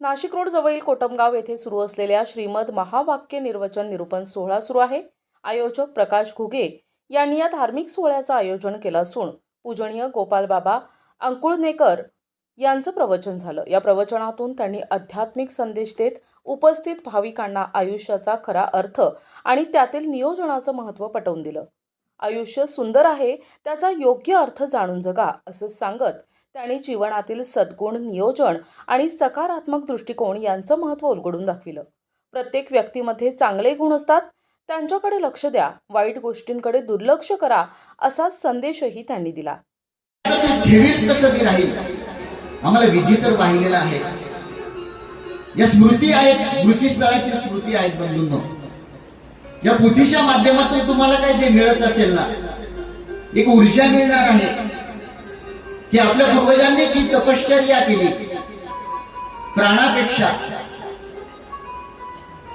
Nashik road जवळील कोटमगाव येथे सुरू असलेल्या श्रीमद महावाक्य निर्वचन निरूपण सोहळा सुरू आहे. आयोजक प्रकाश घुगे यांनी या धार्मिक सोहळ्याचं आयोजन केलं असून पूजनीय गोपालबाबा अंकुळनेकर यांचं प्रवचन झालं. या प्रवचनातून त्यांनी आध्यात्मिक संदेश देत उपस्थित भाविकांना आयुष्याचा खरा अर्थ आणि त्यातील नियोजनाचं महत्त्व पटवून दिलं. आयुष्य सुंदर आहे त्याचा योग्य अर्थ जाणून जगा असं सांगत त्यांनी जीवनातील सद्गुण नियोजन आणि सकारात्मक दृष्टिकोन यांचं महत्त्व उलगडून दाखविलं. प्रत्येक व्यक्तीमध्ये चांगले गुण असतात. त्यांच्याकडे लक्ष द्या. वाईट गोष्टींकडे दुर्लक्ष करा असा संदेशही त्यांनी दिला. आता मी राहील. आम्हाला विधी तर वाहिलेला आहे. या स्मृती आहेत स्मृती स्थळातील स्मृती आहेत बंधूंनो. या बुद्धीच्या माध्यमातून तुम्हाला काय जे मिळत असेल ना एक ऊर्जा मिळणार आहे. की आपल्या पूर्वजांनी जी तपश्चर्या केली प्राणापेक्षा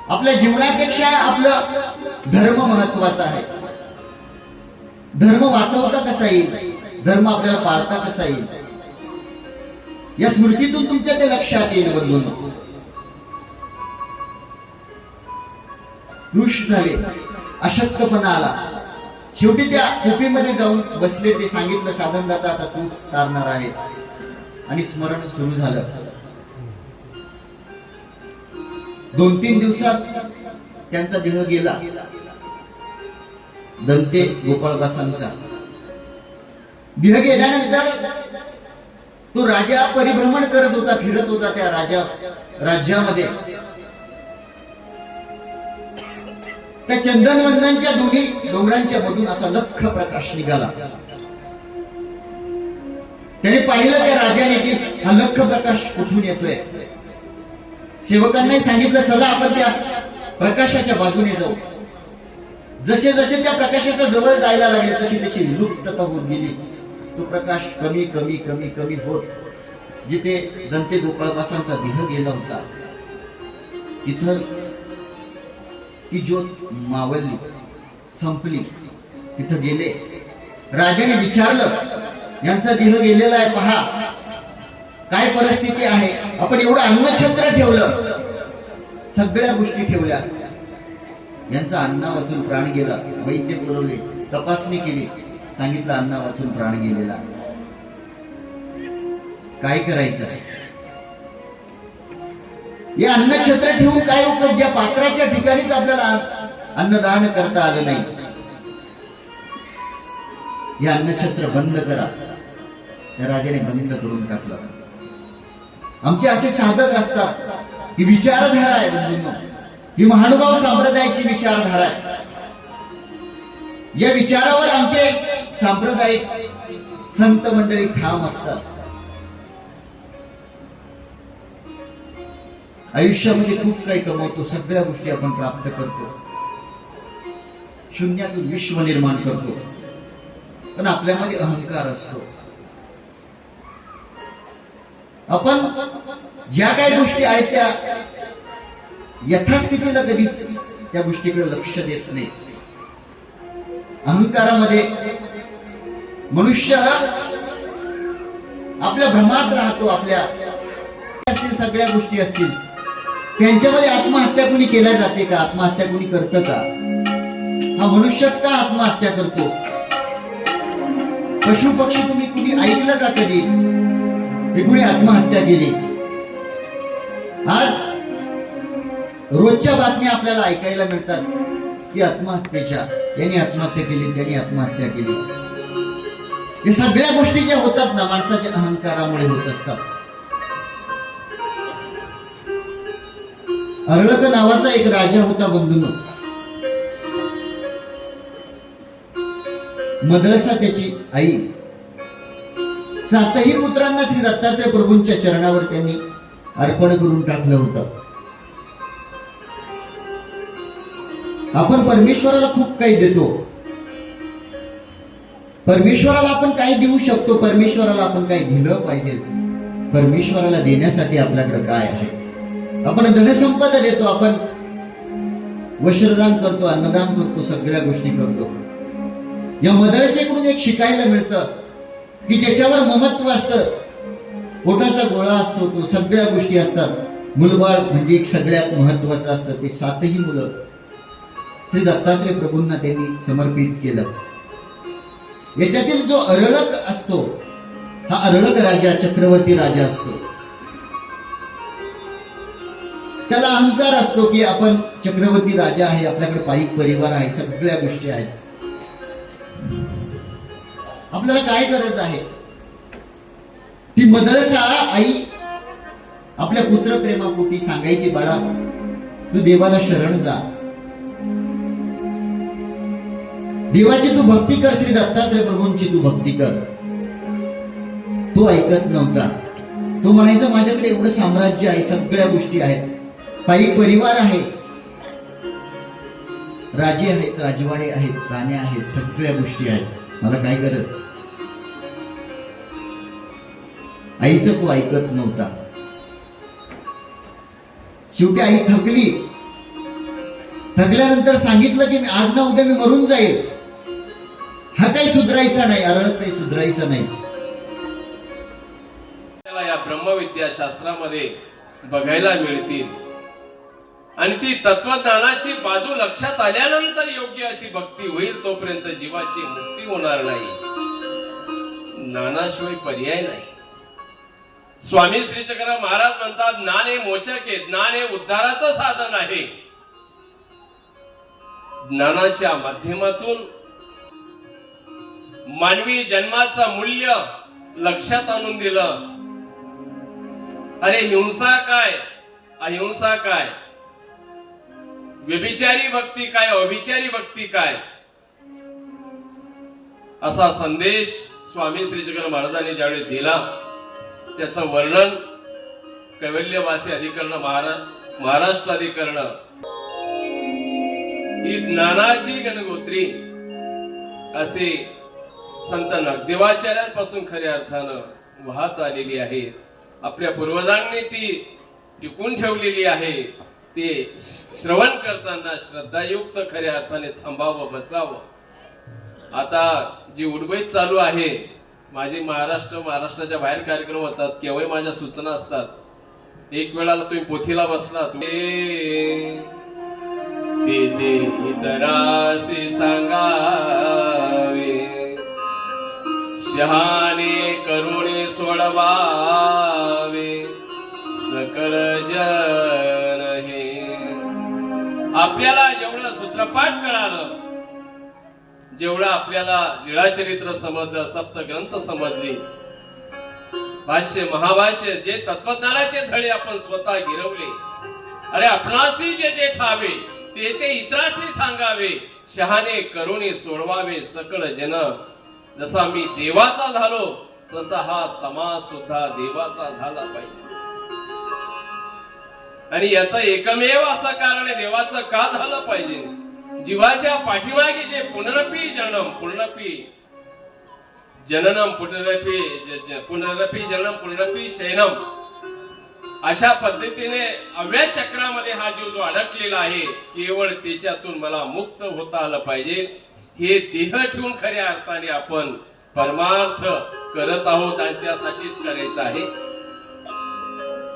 आपल्या जीवनापेक्षा आपलं धर्म महत्त्वाचा आहे. धर्म वाचवता कसा येईल? धर्म आपल्याला पाळता कसा येईल? या स्मृतीतून तुमच्या ते लक्षात येईल बंधून. रुष झाले अशक्तपणा आला. शेवटी त्या कुपीमध्ये जाऊन बसले ते सांगितलं साधन दादा आता तूच तारणार आहेस. आणि स्मरण सुरू झालं. दोन तीन दिवसात त्यांचा देह गेला. दंते गोपाळदासांचा. देह गेल्यानंतर तो राजा परिभ्रमण करत होता फिरत होता त्या राजा राज्यामध्ये. त्या चंदनवंदनच्या दोन्ही डोंगरांच्या मधून असा लख प्रकाश निघाला. त्याने पाहिलं त्या राजाने की हा लख प्रकाश कुठून येतोय. सेवकांनाही सांगितलं चला आपण त्या प्रकाशाच्या बाजूने जाऊ. जसे जसे त्या प्रकाशाच्या जवळ जायला लागले तशी तशी लुप्तता होऊन गेली. तो प्रकाश कमी कमी कमी कमी होत जिथे दंते गोपाळदासांचा देह गेला होता. तिथं ती ज्योत मावलली संपली. तिथं गेले. राजाने विचारलं यांचा देह गेलेला आहे पहा. काय परिस्थिती आहे? आपण एवढं अन्नछत्र ठेवलं. सगळ्या गोष्टी ठेवल्या. यांचा अन्ना वाचून प्राण गेला. वैद्य बोलवले तपासणी केली. सांगितलं अन्ना वाचून प्राण गेलेला. काय करायचं? हे अन्नक्षेत्र ठेवून काय उपयोग? ज्या पात्राच्या ठिकाणीच आपल्याला अन्नदान करता आलं नाही. हे अन्नक्षेत्र बंद करा. त्या राजाने बंद करून टाकलं. आमचे असे साधक असतात ही विचारधारा आहे बंधूंनो. ही महानुभाव संप्रदायाची विचारधारा आहे. या विचारावर आमचे सांप्रदायिक संत मंडळी ठाम असतात. आयुष्यामध्ये खूप काही कमवतो सगळ्या गोष्टी आपण प्राप्त करतो. शून्यातून विश्व निर्माण करतो. पण आपल्यामध्ये अहंकार असतो. आपण ज्या काही गोष्टी आहेत त्या यथास्थितीला कधीच त्या गोष्टीकडे लक्ष देत नाही. अहंकारामध्ये मनुष्य हा आपल्या भ्रमात राहतो आपल्या असतील सगळ्या गोष्टी असतील. त्यांच्यामध्ये आत्महत्या कुणी केल्या जाते का? आत्महत्या कुणी करतं का? हा मनुष्यच का आत्महत्या करतो? पशु पक्षी तुम्ही कुणी ऐकलं का कधी? हे कुणी आत्महत्या केली. आज रोजच्या बातम्या आपल्याला ऐकायला मिळतात. की आत्महत्येच्या. यांनी आत्महत्या केली त्यांनी आत्महत्या केली. या सगळ्या गोष्टी ज्या होतात ना माणसाच्या अहंकारामुळे होत असतात. अर्णक नावाचा एक राजा होता बंधून. मद्रसा त्याची आई. सातही पुत्रांना श्री दत्तात्रय प्रभूंच्या चरणावर त्यांनी अर्पण करून टाकलं होतं. आपण परमेश्वराला खूप काही देतो. परमेश्वराला आपण काय देऊ शकतो परमेश्वराला आपण काय दिलं पाहिजे. परमेश्वराला देण्यासाठी आपल्याकडे काय आहे? आपण धनसंपदा देतो आपण वस्त्रदान करतो अन्नदान करतो सगळ्या गोष्टी करतो. या मदरसेकडून एक शिकायला मिळतं की ज्याच्यावर ममत्व असतं. पोटाचा गोळा असतो तो सगळ्या गोष्टी असतात. मुलबाळ म्हणजे एक सगळ्यात महत्वाचं असतं ते सातही मुलं. श्री दत्तात्रय प्रभूंना त्यांनी समर्पित केलं. याच्यातील जो अरळक असतो हा अरळक राजा चक्रवर्ती राजा असतो. त्याला अहंकार असतो की आपण चक्रवर्ती राजा आहे आपल्याकडे पाईक परिवार आहे सगळ्या गोष्टी आहेत. आपल्याला काय गरज आहे? ती मदरसा आई आपल्या पुत्र प्रेमापोटी सांगायची बाळा तू देवाला शरण जा. देवाची तू भक्ती कर श्री दत्तात्रय प्रभूंची तू भक्ती कर. तो ऐकत नव्हता. तो म्हणायचा माझ्याकडे एवढं साम्राज्य आहे सगळ्या गोष्टी आहेत. काही परिवार आहे राजे आहेत राजवाडे आहेत राणे आहेत सगळ्या गोष्टी आहेत. मला काय गरज? आईचं तो ऐकत नव्हता. शेवटी आई थकली. थकल्यानंतर सांगितलं की मी आज ना उद्या मी मरून जाईल. हा काही सुधरायचा नाही अरळक काही सुधरायचं नाही. या ब्रह्मविद्या शास्त्रामध्ये बघायला मिळतील. आणि ती तत्वज्ञानाची बाजू लक्षात आल्यानंतर योग्य अशी भक्ती होईल तोपर्यंत जीवाची मुक्ती होणार नाही. ज्ञानाशिवाय पर्याय नाही. स्वामी श्री चक्र महाराज म्हणतात ज्ञान हे मोचक आहे ज्ञान हे उद्धाराचं साधन आहे. ज्ञानाच्या माध्यमातून मानवी जन्माचं मूल्य लक्षात आणून दिलं. अरे हिंसा काय? अहिंसा काय? व्यभिचारी भक्ती काय अभिचारी भक्ती काय? असा संदेश स्वामी श्री जगन महाराजांनी ज्यावेळी दिला त्याचं वर्णन कैवल्यवासी अधिकरण महाराष्ट्र महाराष्ट्र अधिकरण ही ज्ञानाची गणगोत्री असे संत नागदेवाचार्यांपासून खऱ्या अर्थानं वाहत आलेली आहे. आपल्या पूर्वजांनी ती टिकून ठेवलेली आहे. ते श्रवण करताना श्रद्धायुक्त खऱ्या अर्थाने थांबावं बसावं. आता जी उडबईत चालू आहे माझे महाराष्ट्र महाराष्ट्राच्या बाहेर कार्यक्रम होतात केव्हाही माझ्या सूचना असतात. एक वेळाला तुम्ही पोथीला बसला तुम्ही ते सांगावे. शहाने करुणे सोडवावे. सकळ जग आपल्याला जेवढं सूत्रपाठ कळालं जेवढं आपल्याला लीळाचरित्र समजलं सप्त ग्रंथ समजले भाष्य महाभाष्य जे तत्वज्ञानाचे धडे आपण स्वतः गिरवले अरे आपणासी जे जे ठावे ते ते इतरासी सांगावे शहाने करुणे सोडवावे सकळ जन. जसा मी देवाचा झालो तसा हा समाज सुद्धा देवाचा झाला पाहिजे. आणि याचं एकमेव असं कारण आहे देवाचं का झालं पाहिजे? जीवाच्या पाठीमागे जे पुनरपी जनम पुनरपी जननम पुनरपी पुनरपी जनम पुनरपी शयनम अशा पद्धतीने अव्या चक्रामध्ये हा जीव जो अडकलेला आहे केवळ त्याच्यातून मला मुक्त होता आलं पाहिजे. हे देह ठेवून खऱ्या अर्थाने आपण परमार्थ करत आहोत आणि त्यासाठीच करायचं आहे.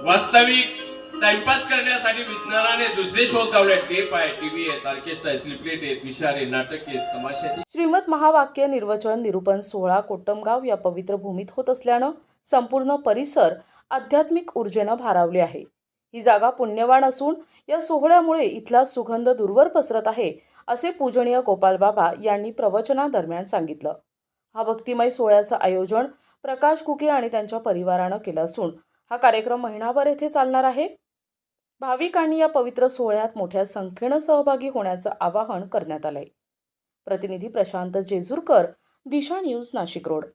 वास्तविक टाइमपास करण्यासाठी विज्ञानाने दुसरे शोध लावले. टेप आहे टीव्ही आहेत ऑर्केस्ट्रा आहे स्लिपलेट आहेत विषारे नाटक आहेत तमाशे आहेत. श्रीमद महावाक्य निर्वचन निरूपण सोहळा कोट्टमगाव या पवित्र भूमीत होत असल्यानं संपूर्ण परिसर आध्यात्मिक ऊर्जेनं भारावले आहे. ही जागा पुण्यवान असून या सोहळ्यामुळे इथला सुगंध दूरवर पसरत आहे असे पूजनीय गोपाल बाबा यांनी प्रवचनादरम्यान सांगितलं. हा भक्तिमय सोहळ्याचं आयोजन प्रकाश कुके आणि त्यांच्या परिवारानं केलं असून हा कार्यक्रम महिनाभर येथे चालणार आहे. भाविकांनी या पवित्र सोहळ्यात मोठ्या संख्येनं सहभागी होण्याचं आवाहन करण्यात आलंय. प्रतिनिधी प्रशांत जेजूरकर दिशा न्यूज नाशिक रोड.